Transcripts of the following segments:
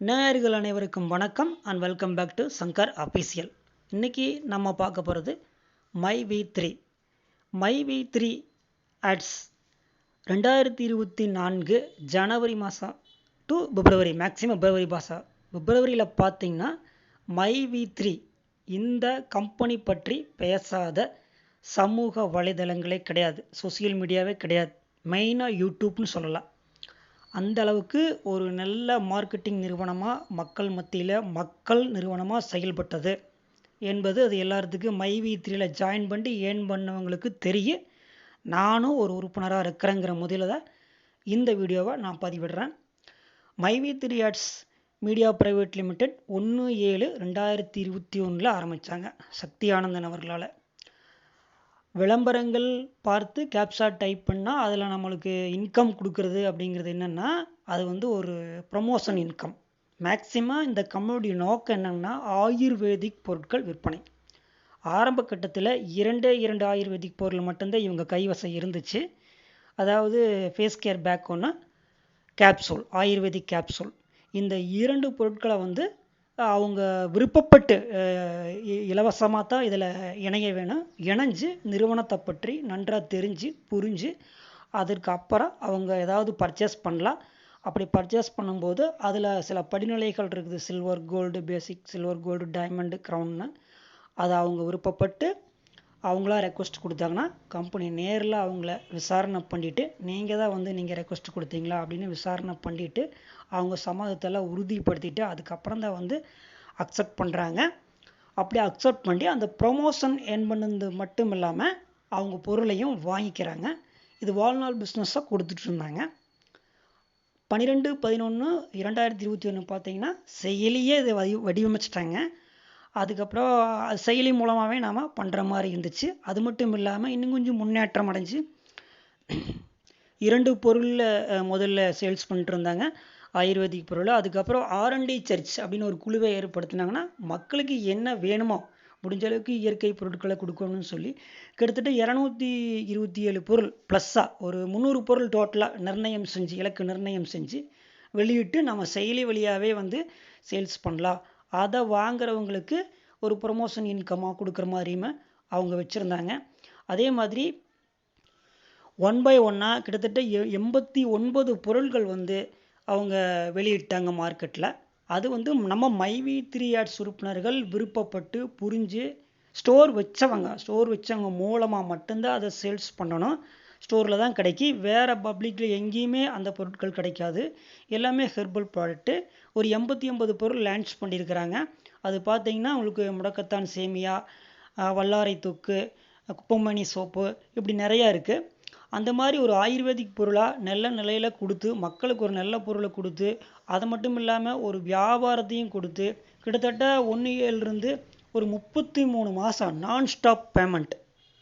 நேயர்கள் அனைவருக்கும் வணக்கம் and welcome back to Shankar official இன்றைக்கி நம்ம பார்க்க போகிறது My V three My V three ads ரெண்டாயிரத்தி இருபத்தி நான்கு ஜனவரி மாதம் டு பிப்ரவரி மேக்ஸிமம் பிப்ரவரி மாதம் பிப்ரவரியில் பார்த்தீங்கன்னா மை வி த்ரீ இந்த கம்பெனி பற்றி பேசாத சமூக வலைதளங்களே கிடையாது. சோசியல் மீடியாவே கிடையாது. மெயினாக யூடியூப்னு சொல்லலாம். அந்த அளவுக்கு ஒரு நல்ல மார்க்கெட்டிங் நிறுவனமாக மக்கள் மத்தியில் மக்கள் நிறுவனமாக செயல்பட்டது என்பது அது எல்லாத்துக்கும் மைவி த்ரீயில் ஜாயின் பண்ணி ஏர்ன் பண்ணவங்களுக்கு தெரியும். நானும் ஒரு உறுப்பினராக இருக்கிறேங்கிற முதலில் தான் இந்த வீடியோவை நான் பதிவிடுறேன். My V three ads media private limited ஒன்று ஏழு ரெண்டாயிரத்தி இருபத்தி ஒன்றில் ஆரம்பித்தாங்க சக்தி ஆனந்தன் அவர்களால். விளம்பரங்கள் பார்த்து கேப்சா டைப் பண்ணால் அதில் நம்மளுக்கு இன்கம் கொடுக்குறது அப்படிங்கிறது என்னென்னா அது வந்து ஒரு ப்ரமோஷன் இன்கம் மேக்சிமம் இந்த கம்பெனியுடைய நோக்கம் என்னென்னா ஆயுர்வேதிக் பொருட்கள் விற்பனை. ஆரம்ப கட்டத்தில் இரண்டே இரண்டு ஆயுர்வேதிக் பொருள் மட்டும்தான் இவங்க கைவசம் இருந்துச்சு. அதாவது ஃபேஸ் கேர் பேக் ஒன்று கேப்சூல் ஆயுர்வேதிக் கேப்சூல் இந்த இரண்டு பொருட்களை வந்து அவங்க விருப்பப்பட்டு இலவசமாக தான் இதில் இணைய வேணும். இணைஞ்சு நிறுவனத்தை பற்றி நன்றாக தெரிஞ்சு புரிஞ்சு அதற்கு அப்புறம் அவங்க ஏதாவது பர்ச்சேஸ் பண்ணலாம். அப்படி பர்ச்சேஸ் பண்ணும்போது அதில் சில படிநிலைகள் இருக்குது. Silver gold basic silver gold diamond க்ரௌன்னு அதை அவங்க விருப்பப்பட்டு அவங்களா ரெக்வஸ்ட் கொடுத்தாங்கன்னா கம்பெனி நேரில் அவங்கள விசாரணை பண்ணிவிட்டு நீங்கள் தான் வந்து நீங்கள் ரெக்வஸ்ட் கொடுத்தீங்களா? அப்படின்னு விசாரணை பண்ணிவிட்டு அவங்க சம்மதத்தெல்லாம் உறுதிப்படுத்திட்டு அதுக்கப்புறம் தான் வந்து அக்செப்ட் பண்ணுறாங்க அப்படி அக்செப்ட் பண்ணி அந்த ப்ரொமோஷன் ஏர்ன் பண்ணது மட்டும் இல்லாமல் அவங்க பொருளையும் வாங்கிக்கிறாங்க. இது வாழ்நாள் பிஸ்னஸாக கொடுத்துட்டு இருந்தாங்க. பன்னிரெண்டு பதினொன்று இரண்டாயிரத்தி இருபத்தி ஒன்று பார்த்தீங்கன்னா செயலியே இதை வடி வடிவமைச்சிட்டாங்க. அதுக்கப்புறம் அது செயலி மூலமாகவே நாம் பண்ணுற மாதிரி இருந்துச்சு. அது மட்டும் இல்லாமல் இன்னும் கொஞ்சம் முன்னேற்றம் அடைஞ்சு இரண்டு பொருளில் முதல்ல சேல்ஸ் பண்ணிட்டு இருந்தாங்க. ஆயுர்வேதிக் பொருள். அதுக்கப்புறம் ஆர்என்டி சர்ச் அப்படின்னு ஒரு குழுவை ஏற்படுத்தினாங்கன்னா மக்களுக்கு என்ன வேணுமோ முடிஞ்ச அளவுக்கு இயற்கை பொருட்களை கொடுக்கணும்னு சொல்லி கிட்டத்தட்ட இரநூத்தி இருபத்தி ஏழு பொருள் ப்ளஸ்ஸாக ஒரு முந்நூறு பொருள் டோட்டலாக நிர்ணயம் செஞ்சு இலக்கு நிர்ணயம் செஞ்சு வெளியிட்டு நம்ம செயலி வழியாகவே வந்து சேல்ஸ் பண்ணலாம். அதை வாங்குறவங்களுக்கு ஒரு ப்ரொமோஷன் இன்கமாக கொடுக்குற மாதிரியுமே அவங்க வச்சுருந்தாங்க. அதே மாதிரி ஒன் பை ஒன்னாக கிட்டத்தட்ட எ எண்பத்தி ஒன்பது பொருள்கள் வந்து அவங்க வெளியிட்டாங்க மார்க்கெட்டில் அது வந்து நம்ம மைவி த்ரீ ஆட்ஸ் உறுப்பினர்கள் விருப்பப்பட்டு புரிஞ்சு ஸ்டோர் வச்சவங்க ஸ்டோர் வச்சவங்க மூலமாக மட்டும்தான் அதை சேல்ஸ் பண்ணணும். ஸ்டோரில் தான் கிடைக்கி வேறு பப்ளிக்கில் எங்கேயுமே அந்த பொருட்கள் கிடைக்காது. எல்லாமே ஹெர்பல் ப்ராடக்ட்டு ஒரு எண்பத்தி ஒன்பது பொருள் லான்ச் பண்ணியிருக்கிறாங்க. அது பார்த்தீங்கன்னா உங்களுக்கு முடக்கத்தான் சேமியா வல்லாரை தொக்கு குப்பமணி சோப்பு இப்படி நிறையா இருக்குது அந்த மாதிரி ஒரு ஆயுர்வேதிக் பொருளாக நல்ல நிலையில் கொடுத்து மக்களுக்கு ஒரு நல்ல பொருளை கொடுத்து அது மட்டும் இல்லாமல் ஒரு வியாபாரத்தையும் கொடுத்து கிட்டத்தட்ட ஒன்று ஏழுலேருந்து ஒரு முப்பத்தி மூணு மாதம் நான் ஸ்டாப் பேமெண்ட்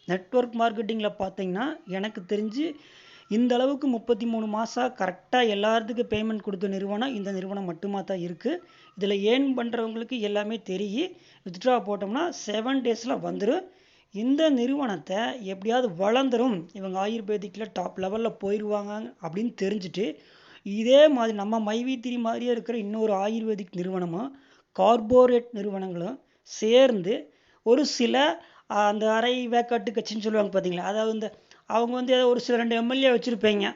நெட்ஒர்க் மார்க்கெட்டிங்கில் பார்த்தீங்கன்னா எனக்கு தெரிஞ்சு இந்த அளவுக்கு முப்பத்தி மூணு மாதம் கரெக்டாக எல்லாத்துக்கும் பேமெண்ட் கொடுத்த நிறுவனம் இந்த நிறுவனம் மட்டுமா தான் இருக்குது இதில் ஏர்ன் பண்ணுறவங்களுக்கு எல்லாமே தெரியும். வித்ட்ரா போட்டோம்னா செவன் டேஸில் வந்துடும் இந்த நிறுவனத்தை எப்படியாவது வளர்ந்துடும் இவங்க ஆயுர்வேதிக்கில் டாப் லெவலில் போயிடுவாங்க அப்படின்னு தெரிஞ்சுட்டு இதே மாதிரி நம்ம மைவித்திரி மாதிரியே இருக்கிற இன்னொரு ஆயுர்வேதிக் நிறுவனமும் கார்போரேட் நிறுவனங்களும் சேர்ந்து ஒரு சில அந்த அரை வேக்காட்டு கட்சின்னு சொல்லுவாங்க பார்த்தீங்களா அதாவது இந்த அவங்க வந்து ஏதோ ஒரு சில ரெண்டு எம்எல்ஏ வச்சுருப்பீங்க.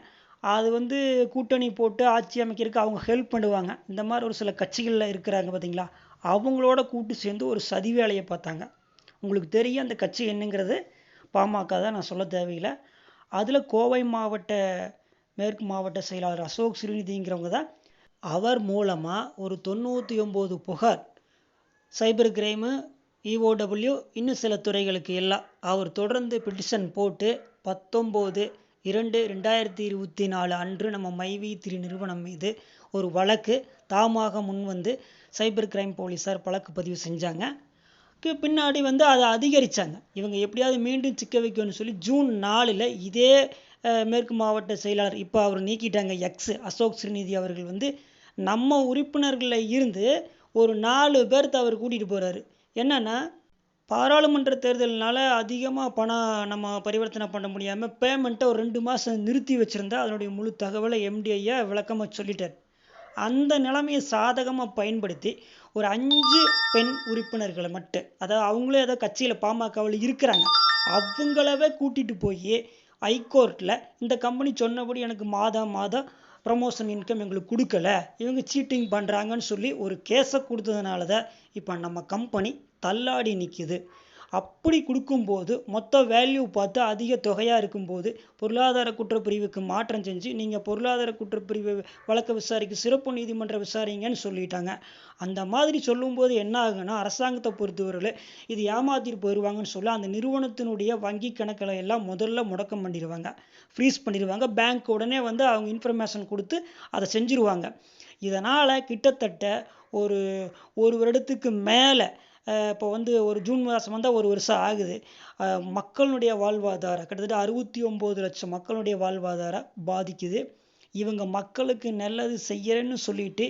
அது வந்து கூட்டணி போட்டு ஆட்சி அமைக்கிறதுக்கு அவங்க ஹெல்ப் பண்ணுவாங்க. இந்த மாதிரி ஒரு சில கட்சிகளில் இருக்கிறாங்க பார்த்தீங்களா அவங்களோட கூட்டு சேர்ந்து ஒரு சதி வேலையை பார்த்தாங்க. உங்களுக்கு தெரியும் அந்த கட்சி என்னங்கிறது. பாமக தான் நான் சொல்ல தேவையில்லை. அதில் கோவை மாவட்ட மேற்கு மாவட்ட செயலாளர் அசோக் ஸ்ரீநிதிங்கிறவங்க தான். அவர் மூலமாக ஒரு தொண்ணூற்றி ஒம்பது புகார் சைபர் கிரைமு இஓடபிள்யூ இன்னும் சில துறைகளுக்கு எல்லாம் அவர் தொடர்ந்து பிட்டிஷன் போட்டு பத்தொம்போது இரண்டு ரெண்டாயிரத்தி இருபத்தி நாலு அன்று நம்ம மைவி திரு நிறுவனம் மீது ஒரு வழக்கு தாமாக முன் வந்து சைபர் கிரைம் போலீஸார் வழக்கு பதிவு செஞ்சாங்க. பின்னாடி வந்து அதை அதிகரித்தாங்க இவங்க எப்படியாவது மீண்டும் சிக்க வைக்கணும்னு சொல்லி ஜூன் நாலில் இதே மேற்கு மாவட்ட செயலாளர் இப்போ அவர் நீக்கிட்டாங்க. எக்ஸ் அசோக் ஸ்ரீநிதி அவர்கள் வந்து நம்ம உறுப்பினர்களில் இருந்து ஒரு நாலு பேர்த்த அவர் கூட்டிகிட்டு போகிறாரு என்னென்னா பாராளுமன்ற தேர்தல்னால் அதிகமாக பணம் நம்ம பரிவர்த்தனை பண்ண முடியாமல் பேமெண்ட்டை ஒரு ரெண்டு மாதம் நிறுத்தி வச்சுருந்தா அதனுடைய முழு தகவலை எம்டிஐயை விளக்கமாக சொல்லிட்டார். அந்த நிலைமையை சாதகமாக பயன்படுத்தி ஒரு அஞ்சு பெண் உறுப்பினர்களை மட்டும் அதாவது அவங்களே ஏதோ கட்சியில் பாமகவில் இருக்கிறாங்க அவங்களவே கூட்டிகிட்டு போய் ஹைகோர்ட்டில் இந்த கம்பெனி சொன்னபடி எனக்கு மாதம் மாதம் ப்ரமோஷன் இன்கம் எங்களுக்கு கொடுக்கல. இவங்க சீட்டிங் பண்ணுறாங்கன்னு சொல்லி ஒரு கேஸை கொடுத்ததுனால தான் இப்போ நம்ம கம்பெனி தள்ளாடி நிற்கிது அப்படி கொடுக்கும்போது மொத்த வேல்யூ பார்த்து அதிக தொகையாக இருக்கும்போது பொருளாதார குற்றப்பிரிவுக்கு மாற்றம் செஞ்சு நீங்கள் பொருளாதார குற்றப்பிரிவு வழக்க விசாரிக்க சிறப்பு நீதிமன்றம் விசாரிங்கன்னு சொல்லிட்டாங்க. அந்த மாதிரி சொல்லும்போது என்ன ஆகுன்னா அரசாங்கத்தை பொறுத்தவரையில் இது ஏமாத்திட்டு போயிடுவாங்கன்னு சொல்ல அந்த நிறுவனத்தினுடைய வங்கி கணக்கில் எல்லாம் முதல்ல முடக்கம் பண்ணிடுவாங்க. ஃப்ரீஸ் பண்ணிடுவாங்க. பேங்க் உடனே வந்து அவங்க இன்ஃபர்மேஷன் கொடுத்து அதை செஞ்சுருவாங்க. இதனால் கிட்டத்தட்ட ஒரு ஒரு வருடத்துக்கு மேலே இப்போ வந்து ஒரு ஜூன் மாதம் வந்தால் ஒரு வருஷம் ஆகுது. மக்களுடைய வாழ்வாதாரம் கிட்டத்தட்ட அறுபத்தி ஒம்பது லட்சம் மக்களுடைய வாழ்வாதாரம் பாதிக்குது. இவங்க மக்களுக்கு நல்லது செய்யறேன்னு சொல்லிட்டு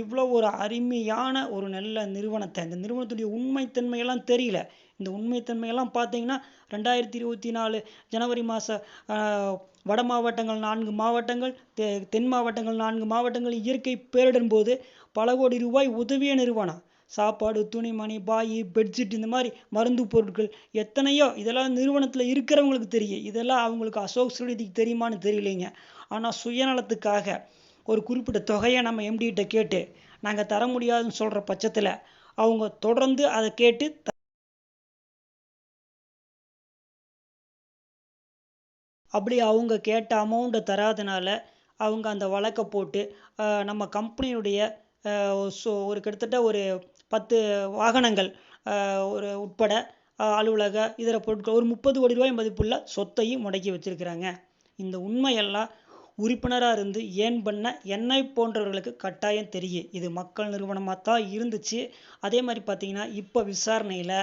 இவ்வளோ ஒரு அருமையான ஒரு நல்ல நிறுவனத்தை இந்த நிறுவனத்துடைய உண்மைத்தன்மையெல்லாம் தெரியல. இந்த உண்மைத்தன்மையெல்லாம் பார்த்தீங்கன்னா ரெண்டாயிரத்தி இருபத்தி நாலு ஜனவரி மாதம் வட மாவட்டங்கள் நான்கு மாவட்டங்கள் தெ தென் மாவட்டங்கள் நான்கு மாவட்டங்கள் இயற்கை பேரிடும் போது பல கோடி ரூபாய் உதவிய நிறுவனம். சாப்பாடு துணிமணி பாய் பெட்ஷீட் இந்த மாதிரி மருந்து பொருட்கள் எத்தனையோ இதெல்லாம் நிறுவனத்தில் இருக்கிறவங்களுக்கு தெரியும். இதெல்லாம் அவங்களுக்கு அசோக் ஸ்ரீநிதிக்கு தெரியுமான்னு தெரியலைங்க. ஆனால் சுயநலத்துக்காக ஒரு குறிப்பிட்ட தொகையை நம்ம எம்டிகிட்ட கேட்டு நாங்கள் தர முடியாதுன்னு சொல்கிற பட்சத்தில் அவங்க தொடர்ந்து அதை கேட்டு அப்படி அவங்க கேட்ட அமௌண்ட்டை தராதனால அவங்க அந்த வழக்கை போட்டு நம்ம கம்பெனியுடைய ஸோ ஒரு கிட்டத்தட்ட ஒரு பத்து வாகனங்கள் ஒரு உட்பட அலுவலக இதர பொருட்கள் ஒரு முப்பது கோடி ரூபாய் மதிப்புள்ள சொத்தையும் முடக்கி வச்சிருக்கிறாங்க. இந்த உண்மையெல்லாம் உறுப்பினராக இருந்து ஏன் பண்ண என்னை போன்றவர்களுக்கு கட்டாயம் தெரியும். இது மக்கள் நிறுவனமாக தான் இருந்துச்சு. அதே மாதிரி பார்த்தீங்கன்னா இப்போ விசாரணையில்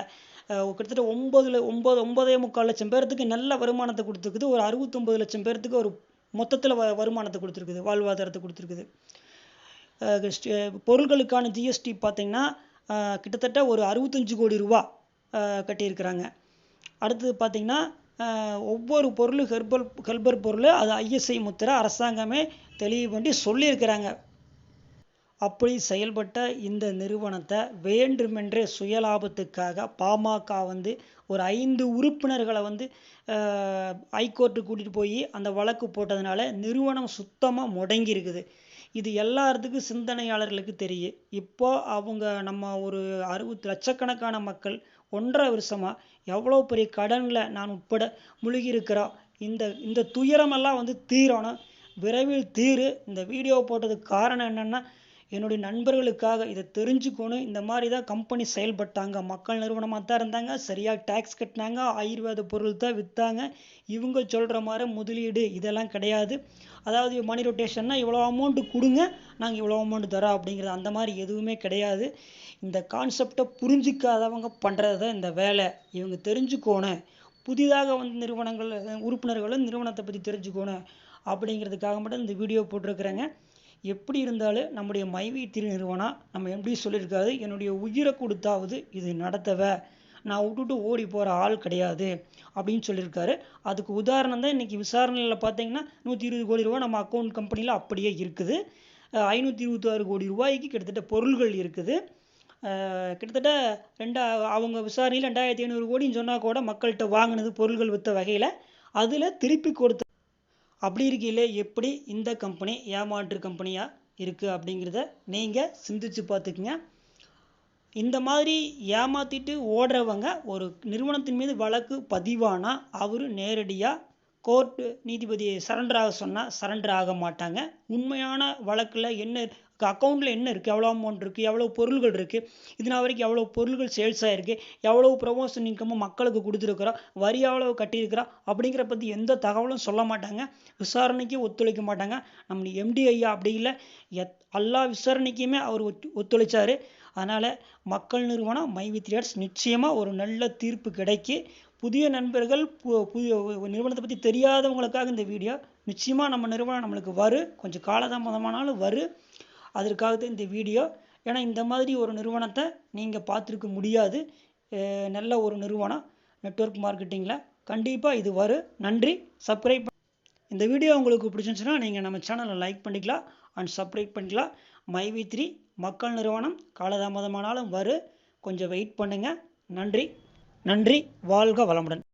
கிட்டத்தட்ட ஒம்பதுல ஒம்பது ஒம்பதே முக்கால் லட்சம் பேர்த்துக்கு நல்ல வருமானத்தை கொடுத்துருக்குது. ஒரு அறுபத்தொம்பது லட்சம் பேர்த்துக்கு ஒரு மொத்தத்தில் வ வருமானத்தை கொடுத்துருக்குது வாழ்வாதாரத்தை கொடுத்துருக்குது. பொருட்களுக்கான ஜிஎஸ்டி பார்த்தீங்கன்னா கிட்டத்தட்ட ஒரு அறுபத்தஞ்சு கோடி ரூபா கட்டியிருக்கிறாங்க. அடுத்தது பார்த்திங்கன்னா ஒவ்வொரு பொருள் ஹெர்பல் ஹெல்பர் பொருள் அது ஐஎஸ்ஐ முத்திரை அரசாங்கமே தெளிவு பண்ணி சொல்லியிருக்கிறாங்க. அப்படி செயல்பட்ட இந்த நிறுவனத்தை வேண்டுமென்றே சுயலாபத்துக்காக பாமக வந்து ஒரு ஐந்து உறுப்பினர்களை வந்து ஹைகோர்ட்டு கூட்டிகிட்டு போய் அந்த வழக்கு போட்டதுனால நிறுவனம் சுத்தமாக முடங்கி இருக்குது இது எல்லாத்துக்கும் சிந்தனையாளர்களுக்கு தெரியும் இப்போ அவங்க நம்ம ஒரு அறுபது லட்சக்கணக்கான மக்கள் ஒன்றரை வருஷமாக எவ்வளோ பெரிய கடனில் நான் உட்பட முழுகி இருக்கிறோம் இந்த இந்த துயரமெல்லாம் வந்து தீரணும். விரைவில் தீரு. இந்த வீடியோ போட்டதுக்கு காரணம் என்னென்னா என்னுடைய நண்பர்களுக்காக இதை தெரிஞ்சுக்கணும். இந்த மாதிரி தான் கம்பெனி செயல்பட்டாங்க. மக்கள் நிறுவனமாக தான் இருந்தாங்க. சரியாக டேக்ஸ் கட்டினாங்க. ஆயுர்வேத பொருள் தான் விற்றாங்க இவங்க சொல்கிற மாதிரி முதலீடு இதெல்லாம் கிடையாது. அதாவது மணி ரொட்டேஷன்னா இவ்வளோ அமௌண்ட்டு கொடுங்க நாங்கள் இவ்வளோ அமௌண்ட் தரோம் அப்படிங்கிறது அந்த மாதிரி எதுவுமே கிடையாது. இந்த கான்செப்டை புரிஞ்சிக்காதவங்க பண்ணுறது தான் இந்த வேலை. இவங்க தெரிஞ்சுக்கோணும். புதிதாக வந்து நிறுவனங்கள் உறுப்பினர்களும் நிறுவனத்தை பற்றி தெரிஞ்சுக்கோணும் அப்படிங்கிறதுக்காக மட்டும் இந்த வீடியோ போட்டிருக்கிறேங்க. எப்படி இருந்தாலும் நம்முடைய மைவி திருநிறுவனா நம்ம எப்படி சொல்லியிருக்காரு என்னுடைய உயிரை கொடுத்தாவது இது நடத்தவ நான் விட்டுட்டு ஓடி போகிற ஆள் கிடையாது அப்படின்னு சொல்லியிருக்காரு. அதுக்கு உதாரணம் தான் இன்றைக்கி விசாரணையில் பார்த்தீங்கன்னா நூற்றி இருபது கோடி ரூபா நம்ம அக்கௌண்ட் கம்பெனியில் அப்படியே இருக்குது. ஐநூற்றி இருபத்தாறு கோடி ரூபாய்க்கு கிட்டத்தட்ட பொருள்கள் இருக்குது. கிட்டத்தட்ட ரெண்டா அவங்க விசாரணையில் ரெண்டாயிரத்தி ஐநூறு கோடின்னு சொன்னால் கூட மக்கள்கிட்ட வாங்கினது பொருள்கள் விற்ற வகையில் அதில் திருப்பி கொடுத்த அப்படி இருக்கையில் எப்படி இந்த கம்பெனி ஏமாற்று கம்பெனியாக இருக்குது அப்படிங்கிறத நீங்கள் சிந்திச்சு பார்த்துக்குங்க. இந்த மாதிரி ஏமாற்றிட்டு ஓடுறவங்க ஒரு நிறுவனத்தின் மீது வழக்கு பதிவானால் அவர் நேரடியாக கோர்ட்டு நீதிபதியை சரண்டர் ஆக சொன்னால் சரண்டர் ஆக மாட்டாங்க. உண்மையான வழக்கில் என்ன அக்கௌண்ட்டில் என்ன இருக்குது எவ்வளோ அமௌண்ட் இருக்குது எவ்வளோ பொருள்கள் இருக்குது இதனால் வரைக்கும் எவ்வளோ பொருள்கள் சேல்ஸ் ஆகிருக்கு எவ்வளோ ப்ரொமோஷன் இன்கமும் மக்களுக்கு கொடுத்துருக்குறோம் வரி எவ்வளோ கட்டியிருக்கிறோம் அப்படிங்கிற பற்றி எந்த தகவலும் சொல்ல மாட்டாங்க. விசாரணைக்கு ஒத்துழைக்க மாட்டாங்க. நம்ம எம்டி ஐயா அப்படி இல்லை. எத் எல்லா விசாரணைக்குமே அவர் ஒத்துழைச்சார். அதனால் மக்கள் நிறுவனம் மை வித் நிச்சயமாக ஒரு நல்ல தீர்ப்பு கிடைக்கி. புதிய நண்பர்கள் புதிய நிறுவனத்தை பற்றி தெரியாதவங்களுக்காக இந்த வீடியோ நிச்சயமாக நம்ம நிறுவனம் நம்மளுக்கு வரும் கொஞ்சம் காலதாமதமானாலும் வரும் அதற்காக தான் இந்த வீடியோ. ஏன்னா இந்த மாதிரி ஒரு நிறுவனத்தை நீங்கள் பார்த்துருக்க முடியாது. நல்ல ஒரு நிறுவனம் நெட்ஒர்க் மார்க்கெட்டிங்கில் கண்டிப்பாக இது வரும். நன்றி. சப்ஸ்கிரைப் இந்த வீடியோ உங்களுக்கு பிடிச்சிருந்துச்சுன்னா நீங்கள் நம்ம சேனலை லைக் பண்ணிக்கலாம். அண்ட் சப்ஸ்கிரைப் பண்ணிக்கலாம். மைவி த்ரீ மக்கள் நிறுவனம் காலதாமதமானாலும் வரும். கொஞ்சம் வெயிட் பண்ணுங்கள் நன்றி. நன்றி. வாழ்க வளமுடன்.